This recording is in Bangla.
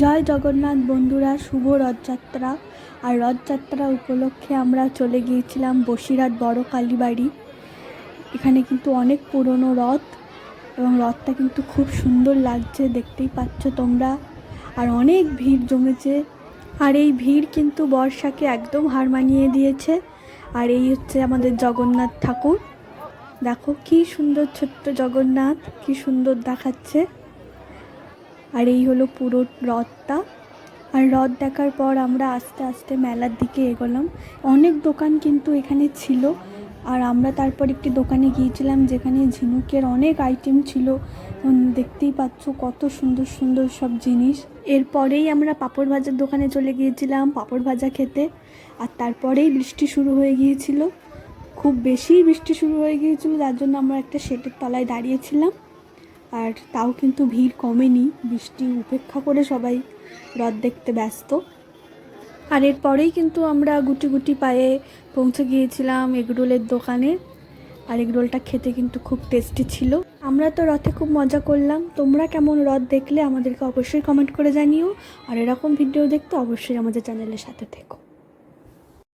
জয় জগন্নাথ বন্ধুরা, শুভ রথযাত্রা। আর রথযাত্রা উপলক্ষে আমরা চলে গিয়েছিলাম বসিরহাট বড় কালীবাড়ি। এখানে কিন্তু অনেক পুরনো রথ এবং রথটা কিন্তু খুব সুন্দর লাগছে, দেখতেই পাচ্ছ তোমরা। আর অনেক ভিড় জমেছে। আর এই ভিড় কিন্তু বর্ষাকে একদম হার মানিয়ে দিয়েছে। আর এই হচ্ছে আমাদের জগন্নাথ ঠাকুর। দেখো কি সুন্দর ছোট্ট জগন্নাথ, কি সুন্দর দেখাচ্ছে। আর এই হলো পুরো রথটা। আর রথ দেখার পর আমরা আস্তে আস্তে মেলার দিকে এগোলাম। অনেক দোকান কিন্তু এখানে ছিল। আর আমরা তারপর একটি দোকানে গিয়েছিলাম যেখানে ঝিনুকের অনেক আইটেম ছিল। দেখতেই পাচ্ছ কত সুন্দর সুন্দর সব জিনিস। এরপরেই আমরা পাঁপড় ভাজার দোকানে চলে গিয়েছিলাম পাঁপড় ভাজা খেতে। আর তারপরেই বৃষ্টি শুরু হয়ে গিয়েছিল। খুব বেশি বৃষ্টি শুরু হয়ে গিয়েছিল, যার জন্য আমরা একটা শেটের তলায় দাঁড়িয়েছিলাম। আর তাও কিন্তু ভিড় কমেনি, বৃষ্টি উপেক্ষা করে সবাই রথ দেখতে ব্যস্ত। আর এরপরেই কিন্তু আমরা গুটি গুটি পায়ে পৌঁছে গিয়েছিলাম এগরোলের দোকানে। আর এগরোলটা খেতে কিন্তু খুব টেস্টি ছিল। আমরা তো রথে খুব মজা করলাম। তোমরা কেমন রথ দেখলে আমাদেরকে অবশ্যই কমেন্ট করে জানিও। আর এরকম ভিডিও দেখতে অবশ্যই আমাদের চ্যানেলের সাথে থেকো।